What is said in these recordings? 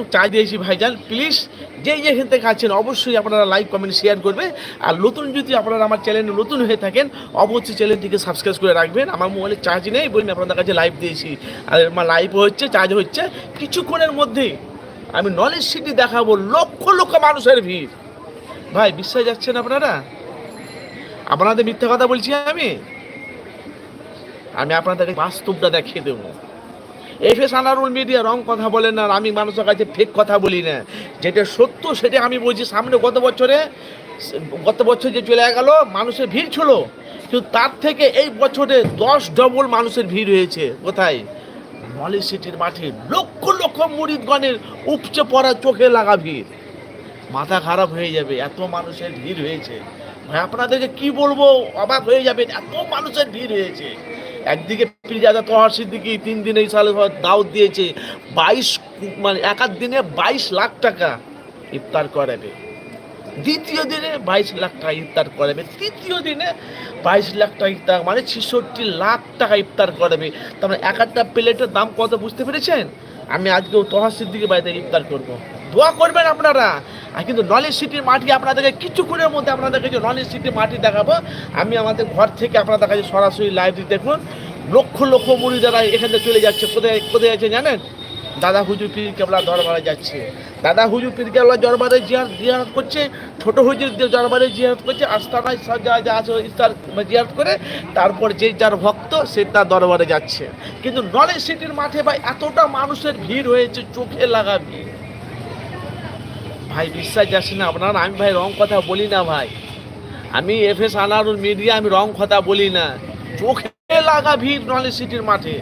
একটু চা দিয়েছি ভাইজান প্লিজ যে যেখান থেকে আছেন, অবশ্যই আপনারা লাইক কমেন্ট শেয়ার করবে। আর নতুন যদি আপনারা আমার চ্যানেলে নতুন হয়ে থাকেন, অবশ্যই চ্যানেলটিকে সাবস্ক্রাইব করে রাখবেন। আমার মোবাইলে চার্জ নেই, বলি আপনাদের কাছে লাইভ দিয়েছি। আর আমার লাইভ হচ্ছে চার্জ হচ্ছে। কিছুক্ষণের মধ্যেই আমি নলেজ সিটি দেখাবো, লক্ষ লক্ষ মানুষের ভিড়। ভাই, বিশ্বাস যাচ্ছেন আপনারা? আপনাদের মিথ্যা কথা বলছি আমি? আমি আপনাদেরকে বাস্তবটা দেখিয়ে দেবো। F S Anarul media wrong কথা বলেন না আমি মানুষের কাছে ফেক কথা বলি না। যেটা সত্য, সেটা আমি বলছি সামনে গত বছরে, গত বছর যে চলে গেল, মানুষের ভিড় ছিল। কিন্তু তার থেকে এই বছরে দশ ডবল মানুষের ভিড় হয়েছে। কোথায়? নলেজ সিটির মাঠে লক্ষ লক্ষ মুরিদগণের উপচে পড়া চোখে লাগা ভিড়। মাথা খারাপ হয়ে যাবে, এত মানুষের ভিড় হয়েছে। ভাই, আপনাদেরকে কি বলব? অবাক হয়ে যাবেন, এত মানুষের ভিড় হয়েছে। একদিকে পিজাদা তোহার সিদ্দিকি তিন দিনে সালে দাওয়াত দিয়েছে। বাইশ মানে এক দিনে বাইশ লাখ টাকা ইফতার করাবে। দ্বিতীয় দিনে বাইশ লাখ টাকা ইফতার করাবে। তৃতীয় দিনে বাইশ লাখ টাকা ইফতার মানে ছেষট্টি লাখ টাকা ইফতার করাবে। তার মানে এক একটা প্লেটের দাম কত বুঝতে পেরেছেন? আমি আজকেও তোহার সিদ্দিকি বাড়িতে ইফতার করব। দোয়া করবেন আপনারা। আর কিন্তু নলেজ সিটির মাটি আপনাদেরকে কিছুক্ষণের মধ্যে আপনাদেরকে যে নলেজ সিটির মাটি দেখাবো, আমি আমাদের ঘর থেকে আপনাদের কাছে সরাসরি লাইভ দেখুন। লক্ষ লক্ষ মুড়ি যারা এখান থেকে চলে যাচ্ছে। কোথায় কোথায় আছে জানেন? দাদা হুজুর পীর কেবলা দরবারে যাচ্ছে। দাদা হুজুর পীর কেবলা দরবারে জিয়ার, জিয়ারত করছে, ছোট হুজুর দরবারে জিয়ারত করছে, আস্তানায় যা যা আছে ইস্তার জিয়ারত করে, তারপর যে যার ভক্ত সে তার দরবারে যাচ্ছে। কিন্তু নলেজ সিটির মাঠে ভাই এতটা মানুষের ভিড় হয়েছে, চোখে লাগা ভিড়। ভাই, বিশ্বাস যাচ্ছে না, আপনার আমি ভাই রং কথা বলি না ভাই। আমি এফ এস আনারুল মিডিয়া, আমি রং কথা বলি না। চোখে লাগা ভিড় নলেজ সিটির মাঠে।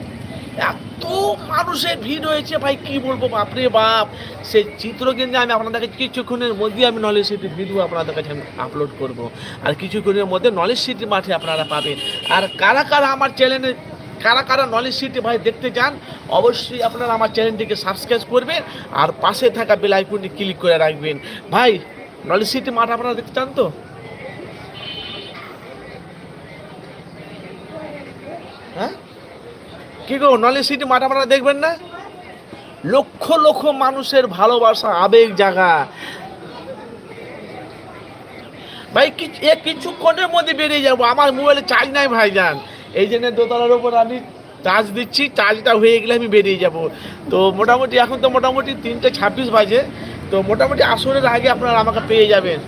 এত মানুষের ভিড় হয়েছে, ভাই, কি বলব? বাপরে বাপ! সেই চিত্র কিন্তু আমি আপনাদের কাছে কিছুক্ষণের মধ্যে আমি নলেজ সিটির ভিডিও আপনাদের কাছে আমি আপলোড করব। আর কিছুক্ষণের মধ্যে নলেজ সিটি মাঠে আপনারা পাবেন। আর কারা কারা আমার চ্যানেলে কারা কারা নলেজ সিটি ভাই দেখতে চান, অবশ্যই আপনারা আমার চ্যানেলটিকে সাবস্ক্রাইব করবেন আর পাশে থাকা বেল আইকনটি ক্লিক করে রাখবেন। ভাই নলেজ সিটি মাঠ আপনারা দেখতে চান তো? কি গো, নলেজ সিটি আপনারা দেখবেন না? লক্ষ লক্ষ মানুষের ভালোবাসা আবেগ জায়গা ভাই এ কিছুক্ষণের মধ্যে বেরিয়ে যাব। আমার মোবাইলে চার্জ নাই, ভাইজান। এই জন্য দোতলার ওপর আমি চার্জ দিচ্ছি। চার্জটা হয়ে গেলে আমি বেরিয়ে যাব। তো মোটামুটি এখন তো মোটামুটি তিনটে ছাব্বিশ বাজে। তো মোটামুটি আসরের আগে আপনারা আমাকে পেয়ে যাবেন।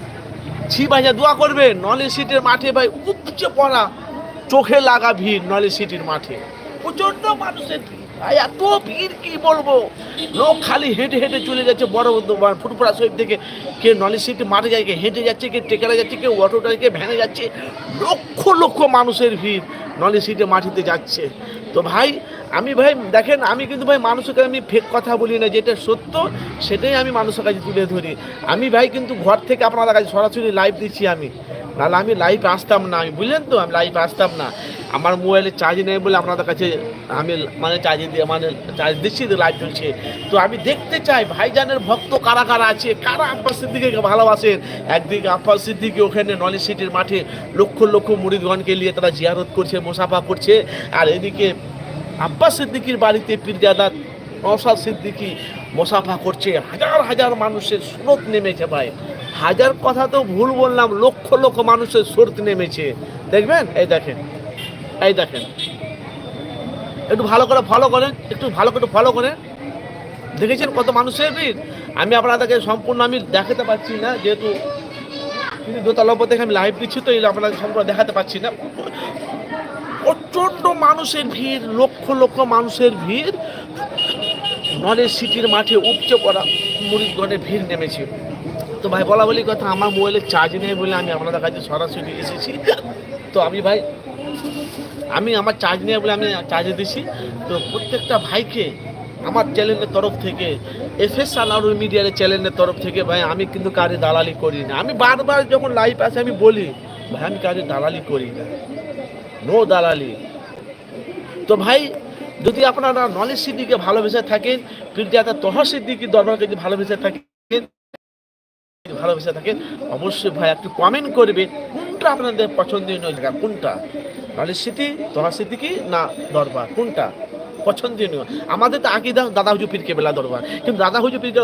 ছি ভাইজা দোয়া করবেন। নলেজ সিটির মাঠে ভাই, উপচে পড়া চোখে লাগা ভিড় নলেজ সিটির মাঠে। প্রচণ্ড মানুষের এত ভিড় কি বলব? লোক খালি হেঁটে হেঁটে চলে যাচ্ছে বড় ফুটপুরা শরীফ থেকে। কে নলেজ সিটি মাঠে যায় কে হেঁটে যাচ্ছে কে টেকারা যাচ্ছে কে অটোটা কে ভ্যানে যাচ্ছে। লক্ষ লক্ষ মানুষের ভিড় নলেজ সিটে মাটিতে যাচ্ছে। তো ভাই, আমি ভাই, দেখেন, আমি কিন্তু ভাই মানুষের কাছে আমি ফেক কথা বলি না, যেটা সত্য, সেটাই আমি মানুষের কাছে তুলে ধরি। আমি ভাই কিন্তু ঘর থেকে আপনাদের কাছে সরাসরি লাইভ দিচ্ছি আমি। নাহলে আমি লাইভ আসতাম না, আমি বুঝলেন তো, আমি লাইভ আসতাম না। আমার মোবাইলে চার্জ নেই বলে আপনাদের কাছে আমি মানে চার্জ দিয়ে মানে চার্জ দিচ্ছি লাইভ চলছে। তো আমি দেখতে চাই, ভাইজানের ভক্ত কারা কারা আছে, কারা আব্বাস সিদ্দিকে ভালোবাসেন? একদিকে আব্বাস সিদ্দিকে ওখানে নলেজ সিটির মাঠে লক্ষ লক্ষ মুড়িদগণকে নিয়ে তারা জিয়ারত করছে, মোসাফা করছে। আর এদিকে আব্বাস সিদ্দিকির বাড়িতে পীরজাদা নওশাদ সিদ্দিকি মোসাফা করছে। হাজার হাজার মানুষের স্রোত নেমেছে ভাই। হাজার কথা তো ভুল বললাম, লক্ষ লক্ষ মানুষের স্রোত নেমেছে। দেখবেন? এই দেখেন এই দেখেন। একটু ভালো করে ফলো করেন, একটু ভালো করে ফলো করেন। দেখেছেন কত মানুষের ভিড়? আমি আপনাদেরকে সম্পূর্ণ আমি দেখাতে পারছি না, যেহেতু কিন্তু দোতলা আমি লাইভ দিচ্ছি, তো এই আপনাদের সম্পূর্ণ দেখাতে পারছি না। প্রচণ্ড মানুষের ভিড়, লক্ষ লক্ষ মানুষের ভিড়। নলেজ সিটির মাঠে উপচে পড়া মুরিদগণের ভিড় নেমেছে। তো ভাই, বলা বলি কথা, আমার মোবাইলে চার্জ নেই বলে আমি আপনাদের কাছে সরাসরি এসেছি। তো আমি ভাই, আমি আমার চার্জ নেই বলে আমি চার্জে দিছি। তো প্রত্যেকটা ভাইকে আমার চ্যানেলের তরফ থেকে এফ এস আলারুল মিডিয়ার চ্যানেলের তরফ থেকে ভাই, আমি কিন্তু কারে দালালি করি না। আমি বারবার যখন লাইভ আসে, আমি বলি, ভাই, আমি কারে দালালি করি না। নো দালালি। তো ভাই, যদি আপনারা নলেজ সিদ্দিকে ভালোবেসে থাকেন পীরজাদা তহর সিদ্দিকি দরবারকে যদি ভালোবেসে থাকেন ভালোবেসে থাকেন, অবশ্যই ভাই একটু কমেন্ট করবে, কোনটা আপনাদের পছন্দনীয় জায়গা কোনটা? নলেজ সিটি স্মৃতি কি না দরবার, কোনটা পছন্দনীয় আমাদের তো আকিদা দাদা হুজুর পীর কেবেলা দরবার। কিন্তু দাদা হুজুর পীর